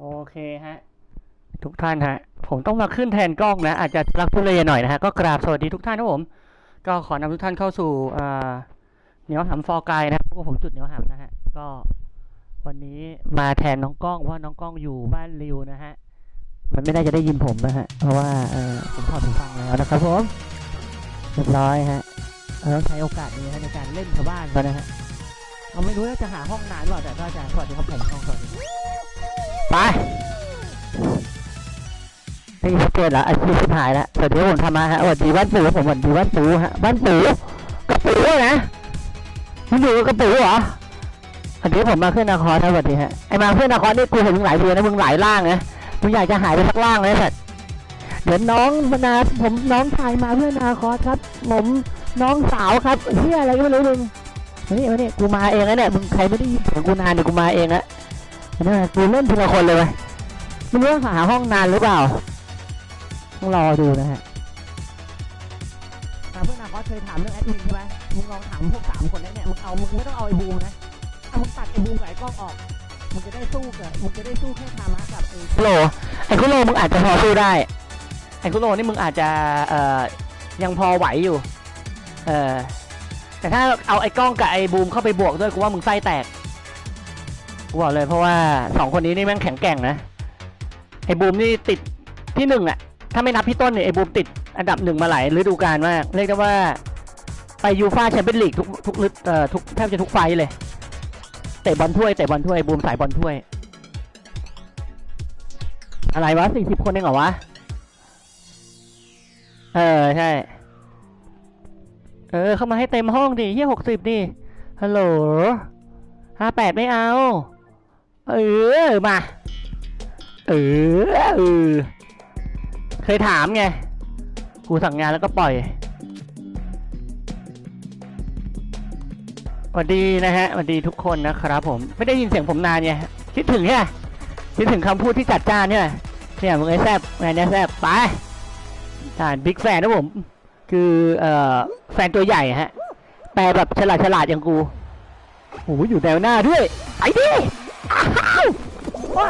โอเคฮะ ทุกท่านฮะ ผมต้องมาขึ้นแทนกล้องนะ อาจจะรักทุเลหน่อยนะฮะ ก็กราบสวัสดีทุกท่านครับผม ก็ขอนำทุกท่านเข้าสู่เหนียวหำฟอร์กายนะครับผมจุดเหนียวหำนะฮะ ก็วันนี้มาแทนน้องกล้องเพราะน้องกล้องอยู่บ้านริวนะฮะ มันไม่ได้จะได้ยินผมนะฮะ เพราะว่าเออผมถอดหูฟังแล้วนะครับผมเรียบร้อยฮะเราต้องใช้โอกาสนี้ในการเล่นชาวบ้านเขานะฮะ เราไม่รู้ว่าจะหาห้องนานหรอแต่ก็จะสวัสดีครับผมกล้องสวัสดี ไปนี่ชัดเจนละอาชีพชิบหายละสวัสดีผมทำมาฮะสวัสดีบ้านปู่ผมสวัสดีบ้านปู่ฮะบ้านปู่กระปู่นะมึงอยู่กับกระปู่เหรอสวัสดีผมมาขึ้นนาคอสนะสวัสดีฮะไอมาขึ้นนาคอสนี่กูเห็นมึงหลายเดือนนะมึงหลายล่างนะมึงอยากจะหายไปสักล่างเลยสัตว์เดี๋ยวน้องมนาผมน้องชายมาเพื่อนนาคอสครับ ผมน้องสาวครับเฮียอะไรก็ไม่รู้มึงนี่มานี่กูมาเองนะเนี่ยมึงใครไม่ได้ยินเสียงกูนานเดี๋ยวกูมาเองละ นนี้กูเล่นทีละคนเลยเว้ยไม่รู้ว่าหาห้องนานหรือเปล่าต้องรอดูนะฮะเพื่อนนาคอสเคยถามเรื่องแอดมินใช่ไหมมึงลองถามพวกสามคนนี้เนี่ยมึงเอามึงไม่ต้องเอาไอ้บูมนะเอามึงตัดไอ้บูมกับไอ้กล้องออกมึงจะได้สู้กับมึงจะได้สู้แค่ธรรมะกับไอ้คุโรไอ้คุโรมึงอาจจะพอสู้ได้ไอ้คุโรนี่มึงอาจจะเอ่อยังพอไหวอยู่เออแต่ถ้าเอาไอ้กล้องกับไอ้บูมเข้าไปบวกด้วยกูว่ามึงไส้แตก กูบอกเลยเพราะว่าสองคนนี้นี่แม่งแข็งแกร่งนะไอ้บูมนี่ติดที่หนึ่งอะถ้าไม่นับพี่ต้นเนี่ยไอ้บูมติดอันดับหนึ่งมาหลายฤดูกาลมาก เรียกได้ว่าไปยูฟ่าแชมเปี้ยนลีกทุกทุกฤดเอ่อทุกแทบจะทุกไฟเลยเตะบอลถ้วยเตะบอลถ้วยบูมสายบอลถ้วย อะไรวะสี่สิบคนเองเหรอวะ เออใช่ เออเข้ามาให้เต็มห้องดิเฮียหกสิบดิฮัลโหลห้าแปดไม่เอา เออมา เออเออเคยถามไง กูสั่งงานแล้วก็ปล่อยสวัสดีนะฮะสวัสดีทุกคนนะครับ ผมไม่ได้ยินเสียงผมนานไงคิดถึงเนี่คิดถึงคำพูดที่จัดจ้านเนี่ยเนี่ยมึงไอ้แซบงานเนี้ยแซบไปอ่านบิ๊กแฟนนะผม คือเอ่อแฟนตัวใหญ่ฮะ แปลแบบฉลาดฉลาดอย่างกูโอ้โหอยู่แนวหน้าด้วย ไอ้ดิ ว้า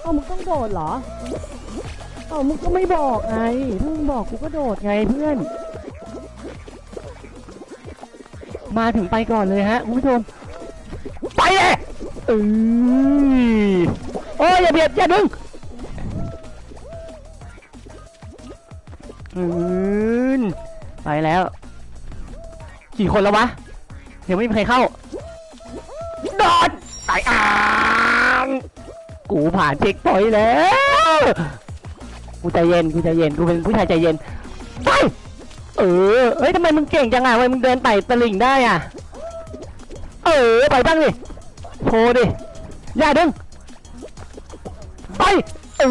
เอ้ามึงต้องโดดเหรอเอ้ามึงก็ไม่บอกไงถ้ามึงบอกกูก็โดดไงเพื่อน มาถึงไปก่อนเลยฮะคุณผู้ชมไปเลยเออโอ้ยอย่าเบียดอย่าดึงอืนไปแล้ว กี่คนแล้ววะ เดี๋ยังไม่มีใครเข้าายอ่างกูผ่านเช็คพอยต์แล้ว กูใจเย็น กูใจเย็น กูเป็นผู้ชายใจเย็นไปเออเฮ้ยทำไมมึงเก่งจังอะทำไมมึงเดินไต่ตะลิ่งได้อะ เออ ไปบ้างดิโชว์ดิ อย่าดึง ไป เอ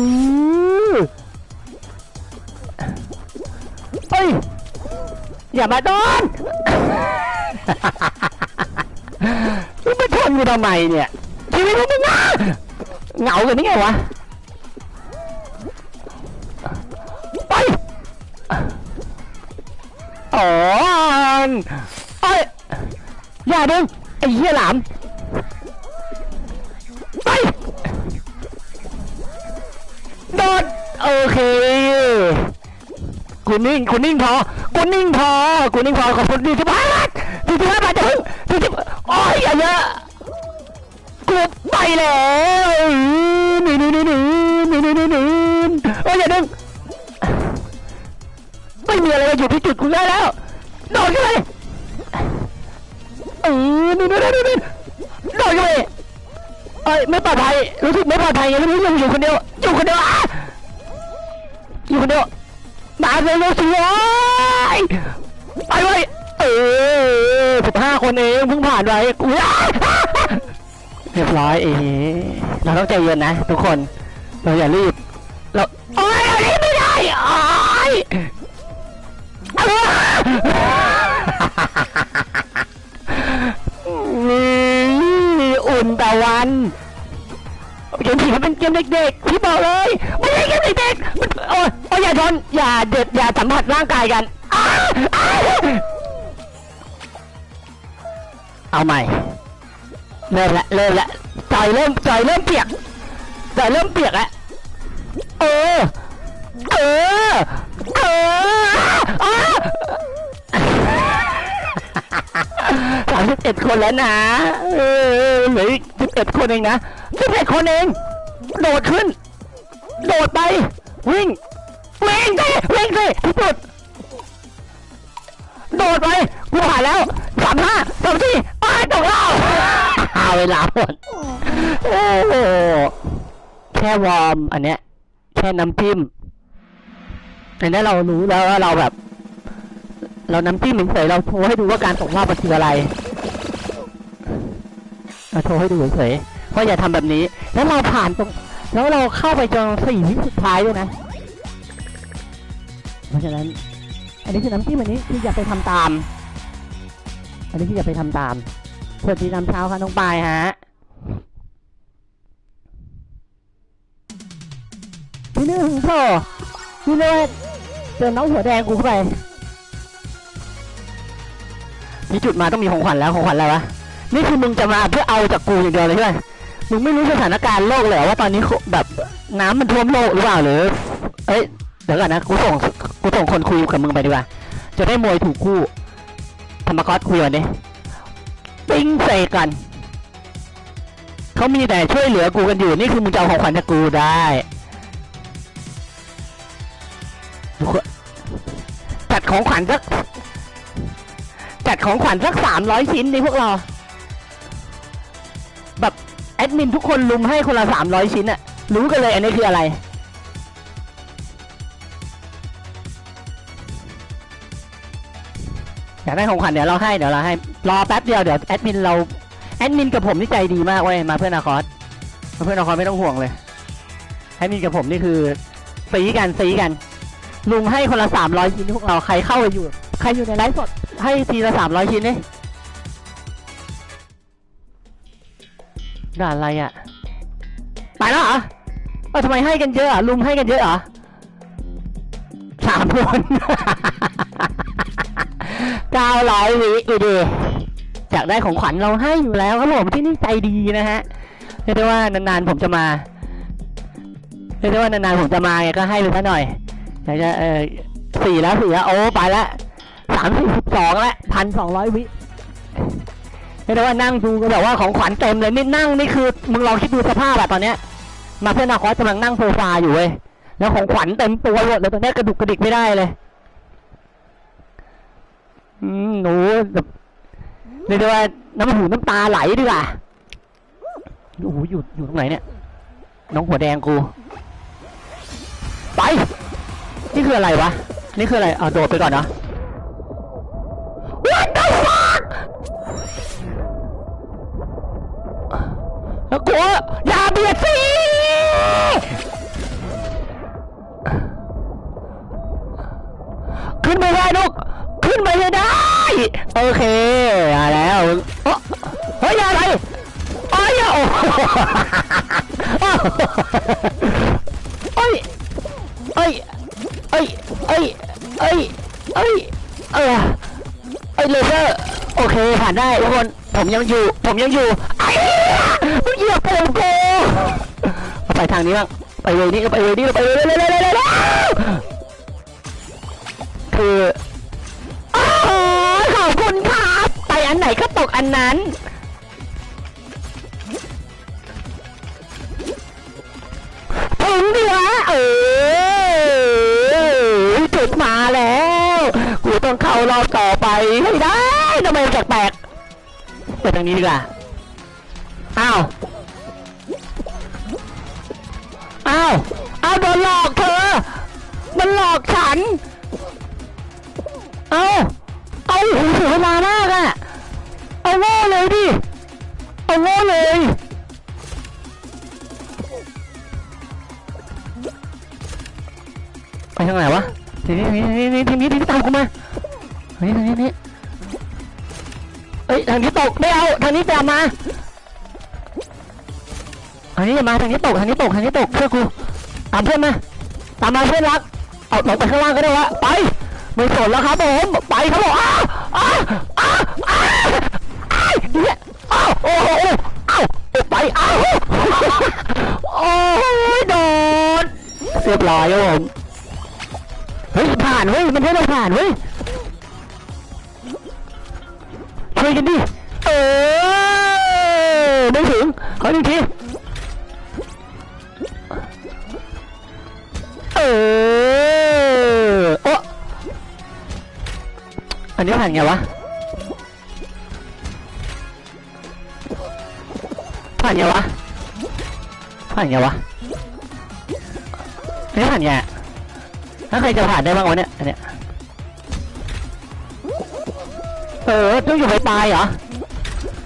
อเฮ้ย อย่ามาโดน มึงมาชนกูทำไมเนี่ย ชีวิตมึงน่าเหงากันนี่ไงวะ ไปอ๋อเอ้ยอย่าดึงไอ้เหี้ยหลาม ไป โดดโอเคกูนิ่งกูนิ่งพอกูนิ่งพอกูนิ่งพอขอบคุณดีสิบห้าบาทดีสิบห้าบาทจะถึงดีสิบโอ้ยอย่าเยอะ ไปแล้วนี่นี่นี่นี่นี่นี่นี่โอ้ยอย่าดึงไม่มีอะไรอยู่ที่จุดกูได้แล้วโดดขึ้นไปเออนี่นี่นี่นี่โดดขึ้นไปเอ้ยไม่ปลอดภัยรู้สึกไม่ปลอดภัยยังรู้สึกอยู่คนเดียวอยู่คนเดียวอยู่คนเดียวมาเร็วๆสิวายไปไว้เออสิบห้าคนเองเพิ่งผ่านไปอุ้ย เรียบร้อยเองเราต้องใจเย็นนะ ทุกคน เราอย่ารีบ เราโอ้ยอันนี้ไม่ได้โอ้ยนี่อุ่นตะวันเกมผีมันเป็นเกมเด็กๆพี่บอกเลยไม่ใช่เกมเด็กๆมันโอ้ยโอ้ยอย่าชนอย่าเด็ดอย่าสัมผัสร่างกายกันเอาใหม่ เริ่มละเริ่มละสอยเริ่มจอยเริ่มเปียกจอยเริ่มเปียกแล้วเออ เออ เออสามสิบเอ็ดคนแล้วนะเออเหลืออีกสิบเอ็ดคนเองนะสิบเอ็ดคนเอง โดดขึ้น โดดไป วิ่งวิ่งสิวิ่งสิที่สุดโดดไปกูผ่านแล้วสามห้าสามสี่ไปตกรอบเอาเวลาหมดโอ้โหแค่วอร์มอันเนี้ย แค่น้ำจิ้มอันนี้เรารู้แล้วว่าเราแบบ เราน้ำจิ้มเฉยเราโชว์ให้ดูว่าการตกรอบมันคืออะไรเราโชว์ให้ดูเฉยๆว่าะอย่าทำแบบนี้ แล้วเราผ่านตรงแล้วเราเข้าไปจนสี่วิสุดท้ายด้วยนะ เพราะฉะนั้น อันนี้คือน้ำจิ้มอันนี้คืออย่าไปทำตาม อันนี้คืออย่าไปทำตาม สวัสดีน้ำเช้าค่ะน้องปายฮะพี่หนึ่งโถพี่เลิศเจอน้องหัวแดงกูเข้าไปมีจุดมาต้องมีของขวัญแล้วของขวัญอะไรวะนี่คือมึงจะมาเพื่อเอาจากกูอย่างเดียวเลยใช่ไหมมึงไม่รู้สถานการณ์โลกเลยว่าตอนนี้แบบน้ำมันท่วมโลกหรือเปล่าหรือเอ้ยเดี๋ยวก่อนนะกูส่งกูส่งคนคุยกับมึงไปดีกว่าจะได้มวยถูกคู่ธรรมกอสคุยกันดิ ปิ้งเสกกันเขามีแต่ช่วยเหลือกูกันอยู่นี่คือมึงจะเอาของขวัญจากกูได้จัดของขวัญสักจัดของขวัญสักสามร้อยชิ้นดิพวกเรา แบบแอดมินทุกคนลุมให้คนละสามร้อยชิ้นอะรู้กันเลยอันนี้คืออะไร อยากได้ของขวัญเดี๋ยวเราให้เดี๋ยวเราให้ รอแป๊บเดียวเดี๋ยวแอดมินเราแอดมินกับผมนี่ใจดีมากเว้ยมาเพื่อนนาคอสมาเพื่อนนาคอสไม่ต้องห่วงเลยแอดมินกับผมนี่คือสีกันสีกัน ลุงให้คนละสามร้อยชิ้นพวกเราใครเข้าไปอยู่ ใครอยู่ในไลฟ์สดให้ทีละสามร้อยชิ้นนี่ด่าอะไรอะไปแล้วเหรอเออทำไมให้กันเยอะอะลุงให้กันเยอะเหรอสามคนเก้าร้อยวิอีดี อยากได้ของขวัญเราให้อยู่แล้วครับผมที่นี่ใจดีนะฮะเรียกได้ว่านานๆผมจะมาเรียกได้ว่านานๆผมจะมาก็ให้ไปซะหน่อยอยากจะเออสี่แล้วสี่แล้วโอ้ไปแล้วสามสิบสองแล้วพันสองร้อยวิเรียกได้ว่านั่งดูก็แบบว่าของขวัญเต็มเลยนี่นั่งนี่คือมึงลองคิดดูสภาพอะตอนเนี้ย มาเพื่อนนาคอสกำลังนั่งโซฟาอยู่เว้ยแล้วของขวัญเต็มตัวหมดเลยตอนนี้กระดุกกระดิกไม่ได้เลยอืมหนูแบบ เรียกได้ว่าน้ำหูน้ำตาไหลดีกว่าโอ้โหอยู่อยู่ตรงไหนเนี่ย น้องหัวแดงกู ไป นี่คืออะไรวะ นี่คืออะไรเอาโดดไปก่อนเนาะ What the fuck แล้วกูอย่าเบียดสิขึ้นไม่ได้ลูกขึ้นไปไม่ได้ โอเคมาแล้วเฮ้ยอะไรโอ้ยโอ้โอ้ยเอ้ยเอ้ยเอ้ยเอ้ยเอ้ยเออเอ้ยเลเซอร์โอเคผ่านได้ทุกคนผมยังอยู่ ผมยังอยู่ไอ้เหยียบผมกูไปทางนี้บ้างไปเวนี้ก็ไปเวนี้ก็ไปเวนี้เลยเลยเลยเลยคือ นไหนก็ตกอันนั้น ถึงดีวะเออจุดมาแล้ว กูต้องเข้ารอบต่อไปให้ได้ทำไมแปลกๆเปิดทางนี้ดีกว่า อ้าว อ้าว อ้าวโดนหลอกเธอ มันหลอกฉัน เอาเอาหูเสียเวลามากอะ เลยดิเอาโง่เลยไปทางไหนวะทีนี้ทีนี้ทีนี้ทีนี้ตามกูมาทางนี้ทางนี้นี้เอ้ยทางนี้ตกไม่เอาทางนี้ตามมาทางนี้อย่ามาทางนี้ตกทางนี้ตกทางนี้ตกเชื่อกูตามเพื่อนมาตามมาเพื่อนรักเอาลงไปข้างล่างก็ได้วะไปไม่สนแล้วครับผมไปครับผมอ้าอ้า โอ้โหเอ้าไปเอ้าโอ้ยโดนเสียบร้อยครับผมเฮ้ยผ่านเฮ้ยมันใค่ไราผ่านเว้ยช่วยกันดิเออไม่ถึงขอหนึ่งทีเออโออันนี้ผ่านไงวะ ผ่านไงวะ ผ่านไงวะอันนี้ผ่านไงถ้าใครจะผ่านได้บ้างวะเนี่ย อันเนี้ย เออ ต้องอยู่ไปปลายเหรอ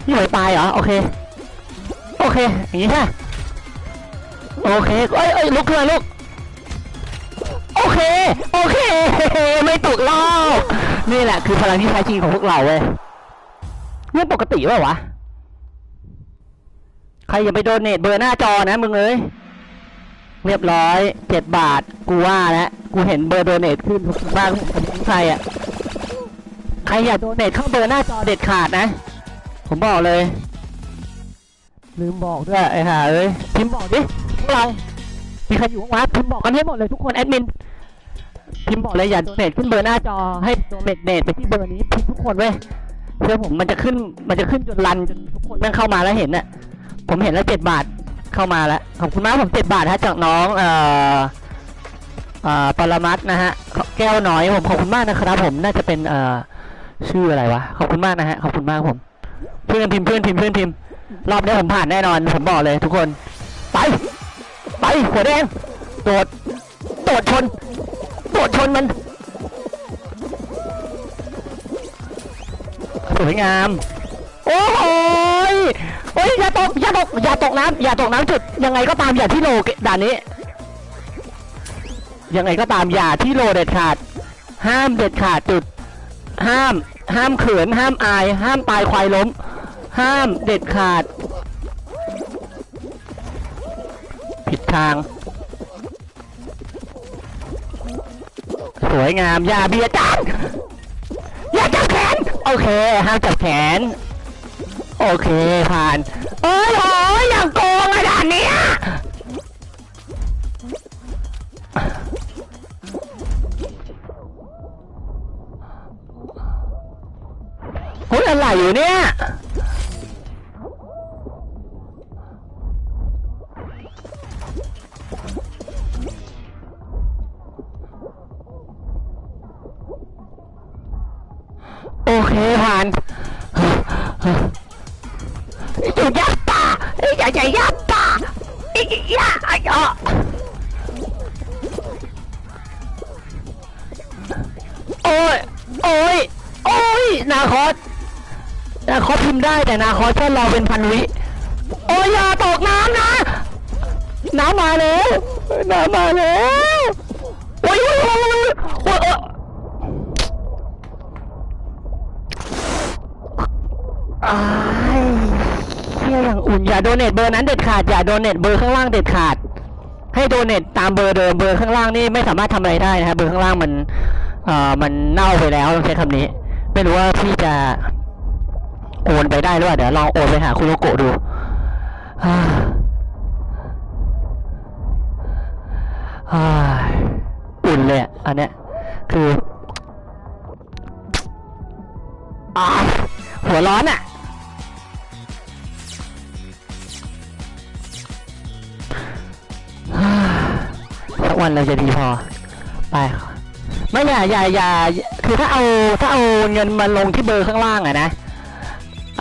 อยู่ไปปลายเหรอ โอเค โอเค อย่างนี้ใช่โอเคเอ้ยเอ้ยลุกขึ้นมาลุก โอเค โอเค ไม่ตกรอบนี่แหละคือพลังที่แท้จริงของพวกเราเว้ยเนี่ยปกติเปล่าวะ ใครอย่าไปโดนเนตเบอร์หน้าจอนะมึงเอ้ยเรียบร้อยเจ็ดบาท กูว่าแล้วกูเห็นเบอร์โดเนทขึ้นบ้านผมใครอะใครอยากโดเนทเข้าเบอร์หน้าจอเด็ดขาดนะ ผมบอกเลย ลืมบอกด้วยไอ้ห่าเอ้ยพิมพ์บอกดิพวกเรามีใครอยู่บ้างวะพิมพ์บอกกันให้หมดเลยทุกคนแอดมินพิมพ์บอกเลยอย่าโดเนทขึ้นเบอร์หน้าจอให้โดเนทเนทไปที่เบอร์นี้ทุกคนเว้ยเชื่อผมมันจะขึ้นมันจะขึ้นจนรันจนทุกคนแม่งเข้ามาแล้วเห็นน่ะ ผมเห็นแล้วเจ็ดบาทเข้ามาแล้ว ขอบคุณมากผมเจ็ดบาทฮะจากน้องเอ่อเอ่อปรมัตนะฮะแก้วน้อยผมขอบคุณมากนะครับ ผมน่าจะเป็นเอ่อชื่ออะไรวะขอบคุณมากนะฮะขอบคุณมากผม เพื่อนพิมพ์เพื่อนพิมพ์เพื่อนพิมพ์รอบนี้ผมผ่านแน่นอน ผมบอกเลยทุกคน ไป ไปหัวแดงโดดโดดชนโดดชนมันสวยงาม โอ้โหย โอ้ยอย่าตกอย่าตกอย่าตกน้ำอย่าตกน้ำจุด ยังไงก็ตามอย่าที่โลด่านนี้ ยังไงก็ตามอย่าที่โลเด็ดขาด ห้ามเด็ดขาดจุด ห้าม ห้ามเขิน ห้ามอาย ห้ามตายควายล้ม ห้ามเด็ดขาด ผิดทาง สวยงามอย่าเบียดกันอย่าจับแขน โอเค ห้ามจับแขน โอเคผ่าน เอ้ยโอ้ยอย่างโกงขนาดเนี้ยเฮ้ยอะไรอยู่เนี่ย นาพิมพ์ได้แต่นาคอสแค่รอเป็นพันวิ โอ้ยอย่าตกน้ำนะ น้ำมาแล้ว น้ำมาแล้ว โอ้ยโอ้ยโอ้ยโอ้ยไอ้เฮียอย่างอุ่นอย่าโดเนทเบอร์นั้นเด็ดขาดอย่าโดเนทเบอร์ข้างล่างเด็ดขาด ให้โดเนทตามเบอร์เดิมเบอร์ข้างล่างนี่ไม่สามารถทำอะไรได้นะครับเบอร์ข้างล่างมัน เอ่อมันเน่าไปแล้วต้องใช้คำนี้ ไม่รู้ว่าพี่จะ โอนไปได้หรือเปล่าเดี๋ยวลองโอนไปหาคุโลโกะดูอุ่นเลยอันเนี้ยคืออ้หัวร้อนอะสักวันเราจะดีพอ ไป ไม่อย่าอย่าอย่าคือถ้าเอาถ้าเอาเงินมาลงที่เบอร์ข้างล่างอะนะ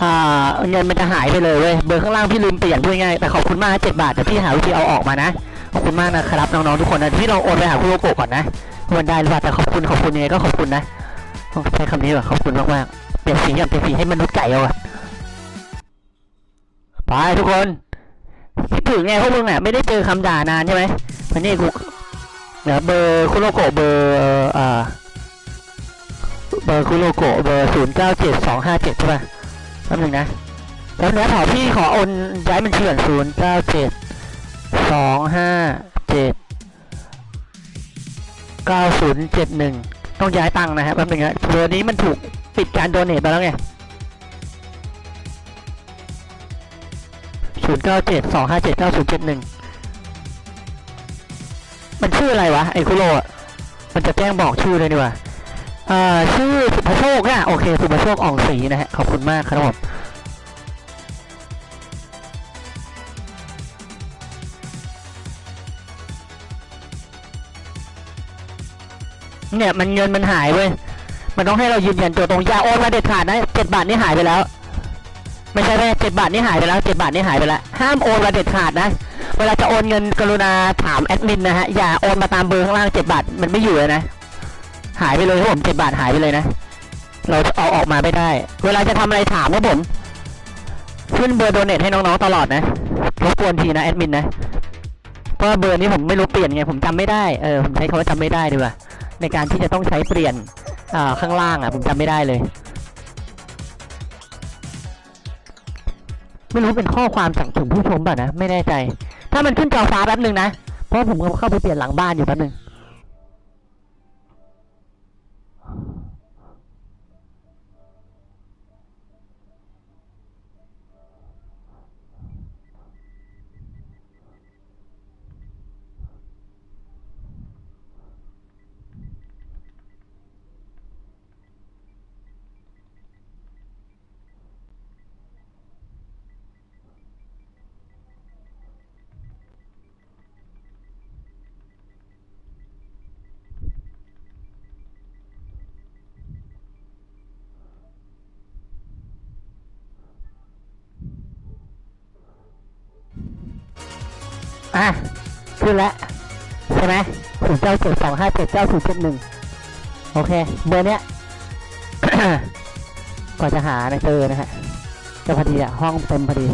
อ่าเงินมันจะหายไปเลยเว้ยเบอร์ข้างล่างพี่ลืมเปลี่ยนพูดง่ายแต่ขอบคุณมากเจ็ดบาทแต่พี่หาวิธีเอาออกมานะขอบคุณมากนะครับน้องๆทุกคนนะพี่ลองโอนไปหาคุณโลโกะก่อนนะมันได้หรือเปล่าแต่ขอบคุณขอบคุณยังไงก็ขอบคุณนะใช้คำนี้แบบขอบคุณมากๆเปลี่ยนสีอย่างเปลี่ยนสีให้มนุษย์ไก่เอาอะไปทุกคนคิดถึงไงพวกมึงอะไม่ได้เจอคำด่านานใช่ไหมวันนี้กูเดี๋ยวเบอร์คุโรโกะเบอร์อ่าเบอร์คุโรโกะเบอร์ศูนย์เก้าเจ็ดสองห้าเจ็ดใช่ป่ะ ป๊บนึงนะแล้วเนี้ยขอพี่ขอโอนย้ายบัญชีก่อนศูนย์เก้าเจ็ดสองห้าเจ็ดเก้าศูนย์เจ็ดหนึ่งต้องย้ายตังค์นะฮะแป๊บนึงนะเบอร์นี้มันถูกปิดการโดเนทไปแล้วไงศูนย์เก้าเจ็ดสองห้าเจ็ดเก้าศูนย์เจ็ดหนึ่งบัญชีชื่ออะไรวะไอ้คุโรอะมันจะแจ้งบอกชื่อเลยดีกว่า อ่อชื่อสุภโชคอะโอเค สุภโชคอ่องศรีนะฮะ ขอบคุณมากครับผมเนี่ยมันเงินมันหายเว้ย มันต้องให้เรายืนยันตัวตรงอย่าโอนมาเด็ดขาดนะเจ็ดบาทนี่หายไปแล้ว ไม่ใช่แม่เจ็ดบาทนี่หายไปแล้วเจ็ดบาทนี่หายไปแล้ว ห้ามโอนมาเด็ดขาดนะ เวลาจะโอนเงินกรุณาถามแอดมินนะฮะ อย่าโอนมาตามเบอร์ข้างล่างเจ็ดบาทมันไม่อยู่เลยนะ หายไปเลยครับผมเจ็ดบาทหายไปเลยนะ เราจะเอาออกมาไม่ได้ เวลาจะทำอะไรถามครับผม ขึ้นเบอร์โดเนทให้น้องๆตลอดนะรบกวนทีนะแอดมินนะ เพราะเบอร์นี้ผมไม่รู้เปลี่ยนไงผมจำไม่ได้ เออผมใช้คำว่าจำไม่ได้ดีกว่าในการที่จะต้องใช้เปลี่ยนอ่าข้างล่างอะผมจำไม่ได้เลย ไม่รู้เป็นข้อความจากถึงผู้ชมป่ะนะ ไม่แน่ใจ ถ้ามันขึ้นจอฟ้าแป๊บหนึ่งนะ เพราะผมก็เข้าไปเปลี่ยนหลังบ้านอยู่แป๊บหนึ่ง อะขึ้นแล้วใช่ไหมศูนย์เก้าเจ็ดสองห้าเจ็ดเก้าศูนย์เจ็ดหนึ่งโอเค เบอร์เนี้ยกว่าจะหานะเจอนะฮะจะพอดีอะห้องเต็มพอดี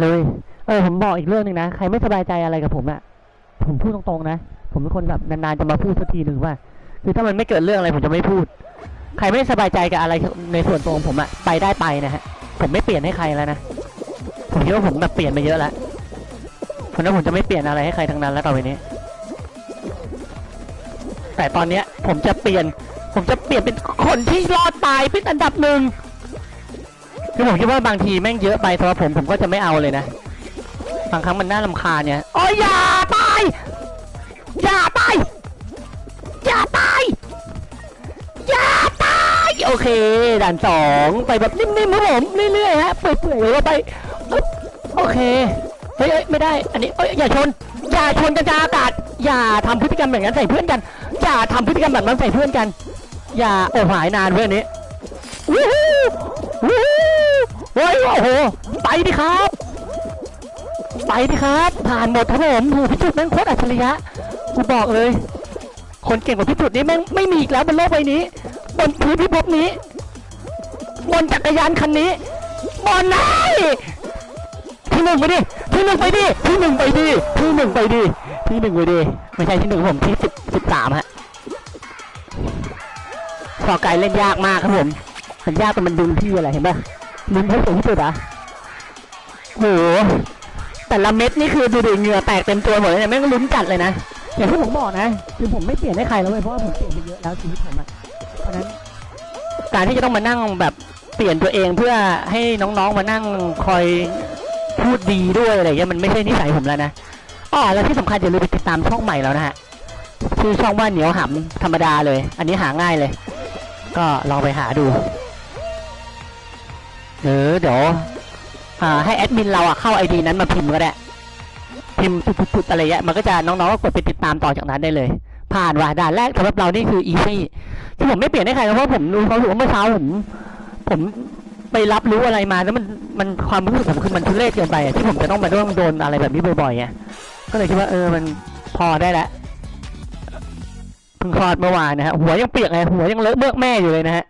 เลย เออผมบอกอีกเรื่องหนึ่งนะ ใครไม่สบายใจอะไรกับผมอะผมพูดตรงๆนะ ผมเป็นคนแบบนานๆจะมาพูดสักทีหนึ่งว่า คือถ้ามันไม่เกิดเรื่องอะไรผมจะไม่พูด ใครไม่สบายใจกับอะไรในส่วนตัวของผมอะไปได้ไปนะฮะ ผมไม่เปลี่ยนให้ใครแล้วนะ ผมคิดว่าผมแบบเปลี่ยนไปเยอะแล้วเพราะฉะนั้นผมจะไม่เปลี่ยนอะไรให้ใครทั้งนั้นแล้วต่อไปนี้ แต่ตอนเนี้ยผมจะเปลี่ยน ผมจะเปลี่ยนเป็นคนที่รอดตายเป็นอันดับหนึ่ง คือผมคิดว่าบางทีแม่งเยอะไปสำหรับผมผมก็จะไม่เอาเลยนะ บางครั้งมันน่าลำคาเนี่ยโอ้ยอย่าตาย อย่าตาย อย่าตาย อย่าตาย โอเค ด่านสองไปแบบนิ่มๆครับผมเรื่อยๆฮะเปื่อยๆเลยไป โอเค เฮ้ยเอ้ยไม่ได้ อันนี้เอ้ยอย่าชน อย่าชนกระจาอากาศ อย่าทำพฤติกรรมแบบนั้นใส่เพื่อนกัน อย่าทำพฤติกรรมแบบนั้นใส่เพื่อนกัน อย่าโอ้หายนานเพื่อนนี้วู้ฮู้วู้ฮู้ เฮ้ยโอ้โหไปดิครับ ไปดิครับ ผ่านหมดครับผมโหพี่จุดแม่งโคตรอัจฉริยะกูบอกเลย คนเก่งกว่าพี่จุดนี้แม่งไม่มีอีกแล้วบนโลกใบนี้ บนพื้นพิภพนี้ บนจักรยานคันนี้ บนไหนที่หนึ่งไปดิที่หนึ่งไปดิที่หนึ่งไปดิที่หนึ่งไปดิที่หนึ่งไปดิไม่ใช่ที่หนึ่งผมที่สิบสิบสามฮะฟอไกเล่นยากมากครับผมมันยากแต่มันดึงพี่อะไรเห็นปะ ดึงให้สูงที่สุดอะโหแต่ละเม็ดนี่คือดูดิเหงื่อแตกเต็มตัวหมดเลยเนี่ยแม่งลุ้นจัดเลยนะอย่างที่ผมบอกนะ คือผมไม่เปลี่ยนให้ใครแล้วเว้ยเพราะว่าผมเปลี่ยนไปเยอะแล้วชีวิตผมอะเพราะฉะนั้นการที่จะต้องมานั่งแบบเปลี่ยนตัวเองเพื่อให้น้องๆมานั่งคอยพูดดีด้วยอะไรอย่างเงี้ยมันไม่ใช่นิสัยผมแล้วนะอ๋อแล้วที่สำคัญอย่าลืมไปติดตามช่องใหม่แล้วนะฮะชื่อช่องว่าเหนียวหำธรรมดาเลย อันนี้หาง่ายเลย ก็ลองไปหาดู หรือเดี๋ยวอ่าให้แอดมินเราอะเข้าไอดีนั้นมาพิมพ์ก็ได้พิมพ์ปุดๆอะไรเงี้ยมันก็จะน้องๆก็กดไปติดตามต่อจากนั้นได้เลย ผ่านว่ะด่านแรกสำหรับเรานี่คืออีซี่ที่ผมไม่เปลี่ยนให้ใครเพราะผมรู้เขาถือว่าเมื่อเช้าผมผมไปรับรู้อะไรมาแล้วมันมันความรู้สึกผมคือมันทุเรศเกินไปที่ผมจะต้องมาโดนโดนอะไรแบบนี้บ่อยๆไงก็เลยคิดว่าเออมันพอได้แล้วเพิ่งคลอดเมื่อวานนะฮะหัวยังเปียกเลยหัวยังเลอะเมือกแม่อยู่เลยนะฮะ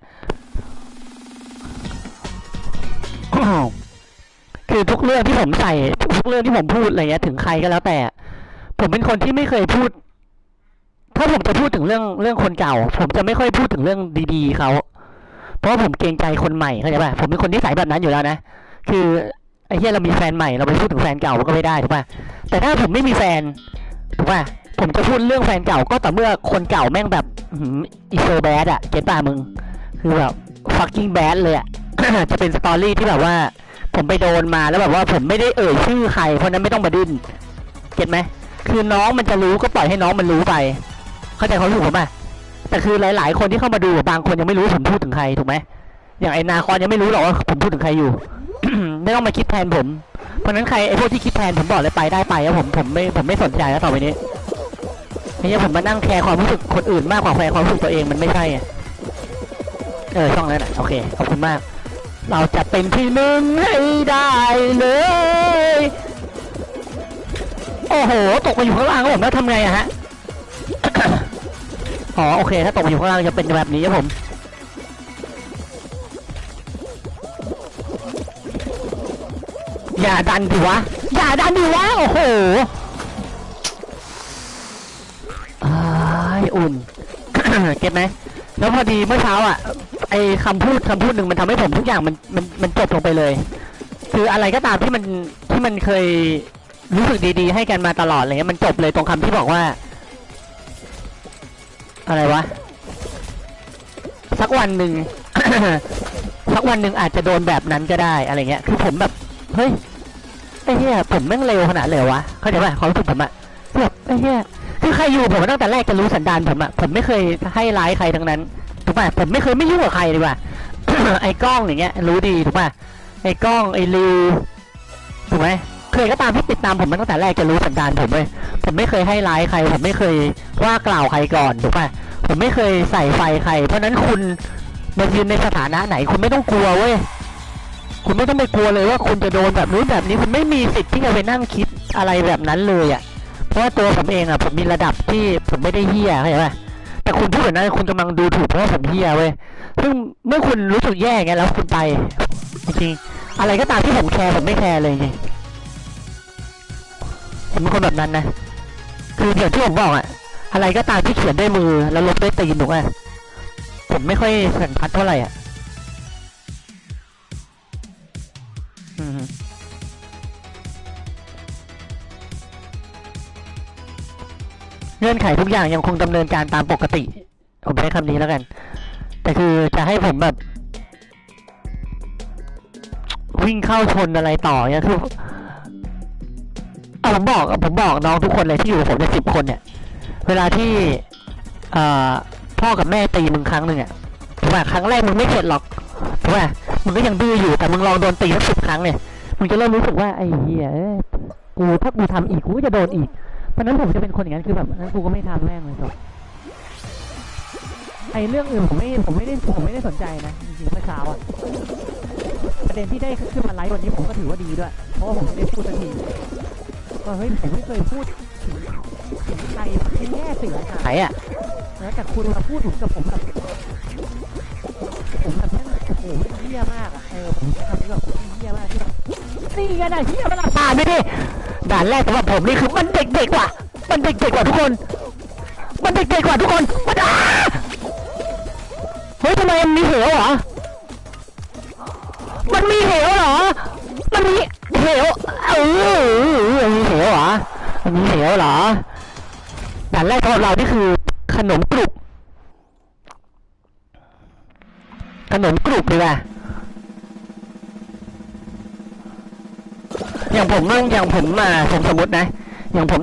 ทุกเรื่องที่ผมใส่ ทุกเรื่องที่ผมพูดอะไรเงี้ย ถึงใครก็แล้วแต่ ผมเป็นคนที่ไม่เคยพูด ถ้าผมจะพูดถึงเรื่องเรื่องคนเก่า ผมจะไม่ค่อยพูดถึงเรื่องดีๆเขาเพราะผมเกรงใจคนใหม่เข้าใจป่ะผมเป็นคนที่ใส่แบบนั้นอยู่แล้วนะคือไอ้เหี้ยเรามีแฟนใหม่เราไปพูดถึงแฟนเก่าก็ไม่ได้ถูกป่ะแต่ถ้าผมไม่มีแฟนถูกป่ะผมจะพูดเรื่องแฟนเก่าก็ต่อเมื่อคนเก่าแม่งแบบอีโซแบดอะเก็ตป่ะมึง คือแบบ fucking bad เลยอะจะเป็นสตอรี่ที่แบบว่า ผมไปโดนมาแล้วแบบว่าผมไม่ได้เอ่ยชื่อใครเพราะนั้นไม่ต้องมาดิ้นเก็ตไหมคือน้องมันจะรู้ก็ปล่อยให้น้องมันรู้ไป เข้าใจความรู้สึกผมป่ะแต่คือหลาย ๆ คนที่เข้ามาดูบางคนยังไม่รู้ผมพูดถึงใครถูกไหมอย่างไอ้นาคอนยังไม่รู้หรอกว่าผมพูดถึงใครอยู่ไม่ต้องมาคิดแทนผม เพราะนั้นใครไอ้พวกที่คิดแทนผมบอกเลยไปได้ไปแล้วผมผมไม่ผมไม่สนใจแล้วต่อไปนี้ไม่ใช่ผมมานั่งแคร์ความรู้สึกคนอื่นมากกว่าแคร์ความรู้สึกตัวเองมันไม่ใช่เออช่องนั้นแหละโอเคขอบคุณมาก เราจะเป็นที่หนึ่งให้ได้เลย โอ้โห ตกมาอยู่ข้างล่างผมแล้วทำไงอะฮะ อ๋อโอเค ถ้าตกมาอยู่ข้างล่างจะเป็นแบบนี้ครับผม อย่าดันดิวะ อย่าดันดิวะ โอ้โหอายอุ่น เก็ตไหม แล้วพอดีเมื่อเช้าอะ ไอคำพูดคำพูดหนึ่งมันทำให้ผมทุกอย่างมันมันมันจบลงไปเลย คืออะไรก็ตามที่มันที่มันเคยรู้สึกดีๆ ให้กันมาตลอดอะไรเงี้ยมันจบเลยตรงคำที่บอกว่า อะไรวะ สักวันหนึ่ง สักวันหนึ่งอาจจะโดนแบบนั้นก็ได้อะไรเงี้ย คือผมแบบเฮ้ยไอ้เหี้ยผมแม่งเร็วขนาดเลยวะเข้าใจป่ะความรู้สึกผมอะแบบไอ้เหี้ยคือใครอยู่ผมตั้งแต่แรกจะรู้สันดานผมอะผมไม่เคยให้ร้ายใครทั้งนั้น ถูกป่ะผมไม่เคยไม่ยุ่งกับใครดีกว่าไอ้กล้องอย่างเงี้ย รู้ดีถูกป่ะไอ้กล้องไอ้ริวถูกไหมเคยก็ตามที่ติดตามผมมาตั้งแต่แรกจะรู้สันดานผมเลยผมไม่เคยให้ร้ายใคร ผมไม่เคยว่ากล่าวใครก่อนถูกป่ะผมไม่เคยใส่ไฟใคร เพราะนั้นคุณมายืนในสถานะไหน คุณไม่ต้องกลัวเว้ยคุณไม่ต้องไปกลัวเลยว่าคุณจะโดนแบบนู้นแบบนี้คุณไม่มีสิทธิ์ที่จะไปนั่งคิดอะไรแบบนั้นเลยอะ เพราะว่าตัวผมเองอะผมมีระดับที่ผมไม่ได้เฮี้ยเข้าใจป่ะ แต่คุณพูดแบบนั้นคุณกำลังดูถูกเพราะผมเฮียเว้ยซึ่งเมื่อคุณรู้สึกแย่ไงแล้วคุณไป จริงๆอะไรก็ตามที่ผมแคร์ผมไม่แคร์เลยจริงผมเป็นคนแบบนั้นนะ คืออย่างที่ผมบอกอะอะไรก็ตามที่เขียนด้วยมือแล้วลบด้วยตีนถูกไหมผมไม่ค่อยสันพัดเท่าไหร่อะอืม เงื่อนไขทุกอย่างยังคงดำเนินการตามปกติ ผมใช้คำนี้แล้วกัน แต่คือจะให้ผมแบบ วิ่งเข้าชนอะไรต่อเนี่ยคือเอาผมบอกผมบอกน้องทุกคนเลยที่อยู่กับผมในสิบคนเนี่ย เวลาที่เอ่อพ่อกับแม่ตีมึงครั้งหนึ่งอะถูกป่ะครั้งแรกมึงไม่เข็ดหรอกถูกป่ะมึงก็ยังดื้ออยู่แต่มึงลองโดนตีสักสิบครั้งเนี่ยมึงจะเริ่มรู้สึกว่าไอ้เหี้ยกูถ้ากูทำอีกกูจะโดนอีก เพราะฉะนั้นผมจะเป็นคนอย่างนั้นคือแบบงั้นกูก็ไม่ทำแม่งเลยจบไอ้เรื่องอื่นผมไม่ผมไม่ได้ผมไม่ได้สนใจนะจริงๆเมื่อเช้าอะประเด็นที่ได้ขึ้นมาไลฟ์วันนี้ผมก็ถือว่าดีด้วย เพราะว่าผมไม่ได้พูดสักทีว่าเฮ้ยผมไม่เคยพูดถึงถึงใครที่แง่เสือหายอะแล้วแต่คุณมาพูดถึงกับผมแบบผมแบบนั้นโอ้โหเหี้ยมากอะเออผมจะทำนี้แบบเหี้ยมากที่แบบนี่ไงนะเหี้ยมันหลักตาไม่ดิ ด่านแรกสำหรับผมนี่คือมันเด็กๆกว่ามันเด็กๆกว่าทุกคน มันเด็กๆกว่าทุกคนมันอ่าเฮ้ยทำไมมันมีเหวเหรอ มันมีเหวเหรอ มันมีเหวเออมีเหวเหรอ มันมีเหวเหรอด่านแรกสำหรับเรานี่คือขนมกรุบขนมกรุบเลยว่ะ อย่างผมเรื่องอย่างผมมาผมสมมตินะ อย่างผม